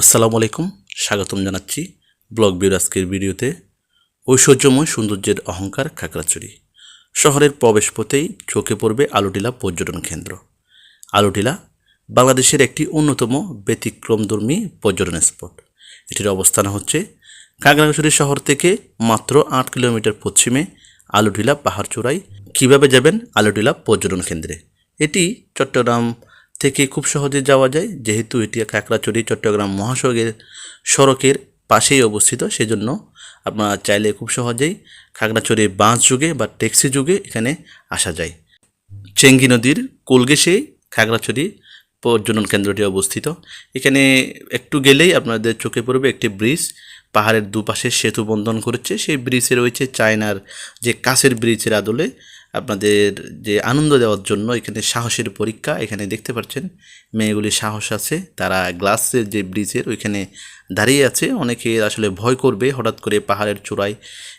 আসসালামু আলাইকুম, স্বাগতম জানাচ্ছি ব্লগ বিউর আজকের ভিডিওতে। ঐশ্বর্যময় সৌন্দর্যের অহংকার খাগড়াছড়ি। শহরের প্রবেশপথেই চোখে পড়বে আলুটিলা পর্যটন কেন্দ্র। আলুটিলা বাংলাদেশের একটি অন্যতম ব্যতিক্রমধর্মী পর্যটন স্পট। এটির অবস্থান হচ্ছে খাগড়াছড়ি শহর থেকে মাত্র আট কিলোমিটার পশ্চিমে আলুটিলা পাহাড় চূড়ায় কীভাবে যাবেন আলুটিলা পর্যটন কেন্দ্রে? এটি চট্টগ্রাম থেকে খুব সহজে যাওয়া যায়। যেহেতু এটি খাগড়াছড়ি, চট্টগ্রাম মহাসড়কের সড়কের পাশেই অবস্থিত, সেজন্য আপনারা চাইলে খুব সহজেই খাগড়াছড়ি বাস যুগে বা ট্যাক্সি যুগে এখানে আসা যায়। চেঙ্গি নদীর কোলগেসে খাগড়াছড়ি পর্যটন কেন্দ্রটি অবস্থিত। এখানে একটু গেলেই আপনাদের চোখে পড়বে একটি ব্রিজ। পাহাড়ের দুপাশে সেতু বন্ধন করেছে। সেই ব্রিজে রয়েছে চায়নার যে কাছের ব্রিজের আদলে আপনাদের যে আনন্দ দেওয়ার জন্য এখানে সাহসের পরীক্ষা, এখানে দেখতে পাচ্ছেন মেয়েগুলি সাহস আছে, তারা গ্লাসের যে ব্রিজের ওইখানে দাঁড়িয়ে আছে। অনেকে আসলে ভয় করবে হঠাৎ করে পাহাড়ের চূড়ায়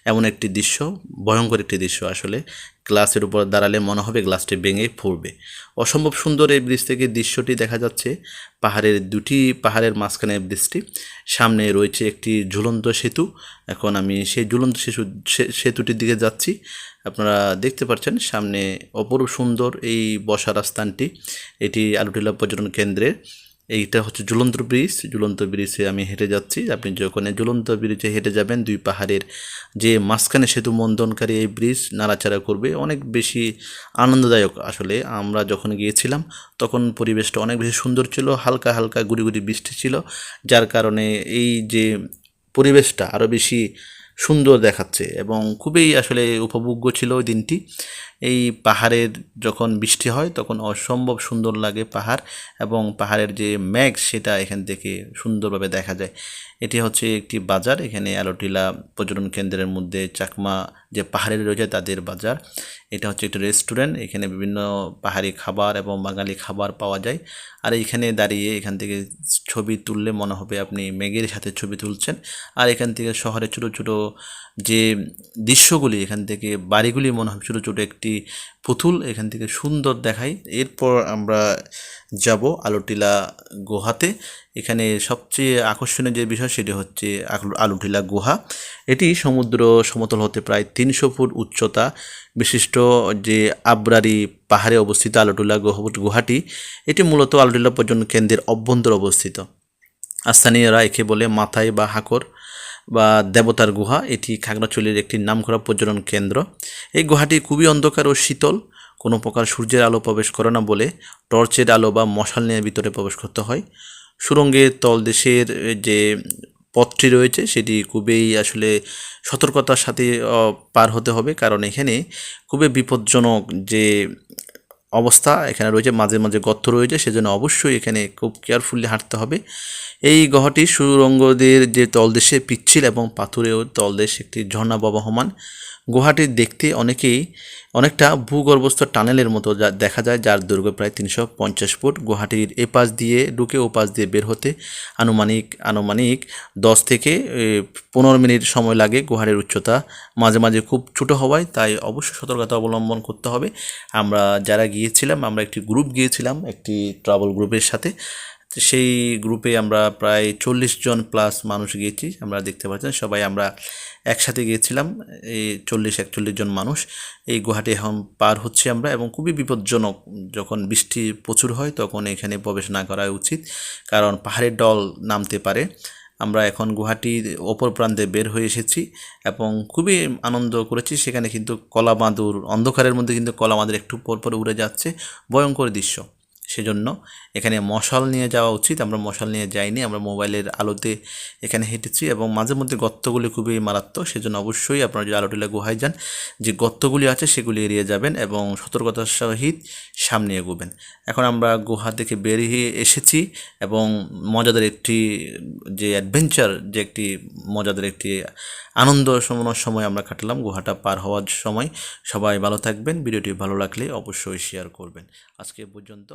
এমন একটি দৃশ্য, ভয়ঙ্কর একটি দৃশ্য আসলে গ্লাসের উপর দাঁড়ালে মনে হবে গ্লাসটি ভেঙে পড়বে। অসম্ভব সুন্দর এই ব্রিজ থেকে দৃশ্যটি দেখা যাচ্ছে। পাহাড়ের দুটি পাহাড়ের মাঝখানে ব্রিজটি, সামনে রয়েছে একটি ঝুলন্ত সেতু। এখন আমি সেই ঝুলন্ত সে- সেতুটির দিকে যাচ্ছি। আপনারা দেখতে পাচ্ছেন সামনে অপরূপ সুন্দর এই বসার স্থানটি। এটি আলুটিলা পর্যটন কেন্দ্রের এইটা হচ্ছে ঝুলন্ত ব্রিজ। ঝুলন্ত ব্রিজে আমি হেঁটে যাচ্ছি। আপনি যখন ঝুলন্ত ব্রিজে হেঁটে যাবেন, দুই পাহাড়ের যে মাঝখানে সেতু মন্দনকারী এই ব্রিজ নাড়াচাড়া করবে। অনেক বেশি আনন্দদায়ক আসলে। আমরা যখন গিয়েছিলাম, তখন পরিবেশটা অনেক বেশি সুন্দর ছিল। হালকা হালকা গুড়ি গুড়ি বৃষ্টি ছিল, যার কারণে এই যে পরিবেশটা আরও বেশি সুন্দর দেখাচ্ছে এবং খুবই আসলে উপভোগ্য ছিল ওই দিনটি। এই পাহাড়ের যখন বৃষ্টি হয়, তখন অসম্ভব সুন্দর লাগে পাহাড় এবং পাহাড়ের যে মেঘ, সেটা এখান থেকে সুন্দরভাবে দেখা যায়। এটি হচ্ছে একটি বাজার, এখানে আলোটিলা পর্যটন কেন্দ্রের মধ্যে চাকমা যে পাহাড়ের রয়েছে, তাদের বাজার। এটা হচ্ছে একটি রেস্টুরেন্ট, এখানে বিভিন্ন পাহাড়ি খাবার এবং বাঙালি খাবার পাওয়া যায়। আর এইখানে দাঁড়িয়ে এখান থেকে ছবি তুললে মনে হবে আপনি মেঘের সাথে ছবি তুলছেন। আর এখান থেকে শহরে ছোটো ছোটো যে দৃশ্যগুলি এখান থেকে, বাড়িগুলি মনে হয় ছোটো ছোটো একটি পুতুল এখান থেকে সুন্দর দেখায়। এরপর আমরা যাব আলুটিলা গুহাতে। এখানে সবচেয়ে আকর্ষণীয় যে বিষয় সেটি হচ্ছে আলুটিলা গুহা। এটি সমুদ্র সমতল হতে প্রায় তিনশো ফুট উচ্চতা। বিশিষ্ট যে আবরারি পাহাড়ে অবস্থিত আলুটিলা গুহ- গুহাটি, এটি মূলত আলুটিলা পর্যটন কেন্দ্রের অভ্যন্তর অবস্থিত। স্থানীয়রা একে বলে মাথায় বা হাকর। বা দেবতার গুহা, এটি খাগড়াছড়ির একটি নামকরা পর্যটন কেন্দ্র। এই গুহাটি খুবই অন্ধকার ও শীতল। কোনো প্রকার সূর্যের আলো প্রবেশ করে না বলে টর্চের আলো বা মশাল নিয়ে ভিতরে প্রবেশ করতে হয়। সুরঙ্গের তলদেশের যে পথটি রয়েছে, সেটি খুবই আসলে সতর্কতার সাথে পার হতে হবে। কারণ এখানে খুবই বিপজ্জনক যে অবস্থা, এখানে রয়েছে মাঝে মাঝে গর্ত রয়েছে, সেজন্য অবশ্যই এখানে খুব কেয়ারফুলি হাঁটতে হবে। এই গ্রহটি সুরঙ্গদের যে তলদেশে পিচ্ছিল এবং পাথুরেও তলদেশ একটি ঝর্ণা প্রবাহমান গুহাটি দেখতে অনেকেই অনেকটা ভূগর্ভস্থ টানেলের মতো যা দেখা যায়, যার দৈর্ঘ্য প্রায় তিনশো পঞ্চাশ ফুট। গুহাটির এপাশ দিয়ে, ঢুকে ও পাশ দিয়ে বের হতে আনুমানিক আনুমানিক দশ থেকে পনেরো মিনিট সময় লাগে গুহাটির উচ্চতা। মাঝে মাঝে খুব ছোটো হওয়ায় তাই অবশ্যই সতর্কতা অবলম্বন করতে হবে। আমরা যারা গিয়েছিলাম, আমরা একটি গ্রুপ গিয়েছিলাম, একটি ট্রাভেল গ্রুপের সাথে। সেই গ্রুপে আমরা প্রায় চল্লিশ জন প্লাস মানুষ গিয়েছি। আমরা দেখতে পাচ্ছেন সবাই আমরা একসাথে গিয়েছিলাম। এই চল্লিশ, একচল্লিশ জন মানুষ। এই গুহাটি এখন পার হচ্ছে আমরা এবং খুবই বিপজ্জনক। যখন বৃষ্টি প্রচুর হয় তখন এখানে প্রবেশ না করা উচিত কারণ পাহাড়ের ডল নামতে পারে। আমরা এখন গুহাটির ওপর প্রান্তে বের হয়ে এসেছি এবং খুবই আনন্দ করেছি। সেখানে কিন্তু কলা বাঁদুর অন্ধকারের মধ্যে কিন্তু কলা বাঁদুর একটু পর পর উড়ে যাচ্ছে। ভয়ঙ্কর দৃশ্য। সেজন্য এখানে মশাল নিয়ে যাওয়া উচিত। আমরা মশাল নিয়ে যাইনি, আমরা মোবাইলের আলোতে এখানে হেঁটেছি এবং মাঝে মধ্যে গর্তগুলি খুবই মারাত্মক, সেজন্য অবশ্যই আপনারা যদি আলোটিলা গুহায় যান, যে গর্তগুলি আছে সেগুলি এড়িয়ে যাবেন এবং সতর্কতার সহিত সামনে এগোবেন। এখন আমরা গুহা থেকে বেরিয়ে এসেছি এবং মজাদার একটি যে অ্যাডভেঞ্চার, যে একটি মজাদার একটি আনন্দ সময় সময় আমরা কাটালাম, গুহাটা পার হওয়ার সময়। সবাই ভালো থাকবেন, ভিডিওটি ভালো লাগলে অবশ্যই শেয়ার করবেন। আজকে পর্যন্ত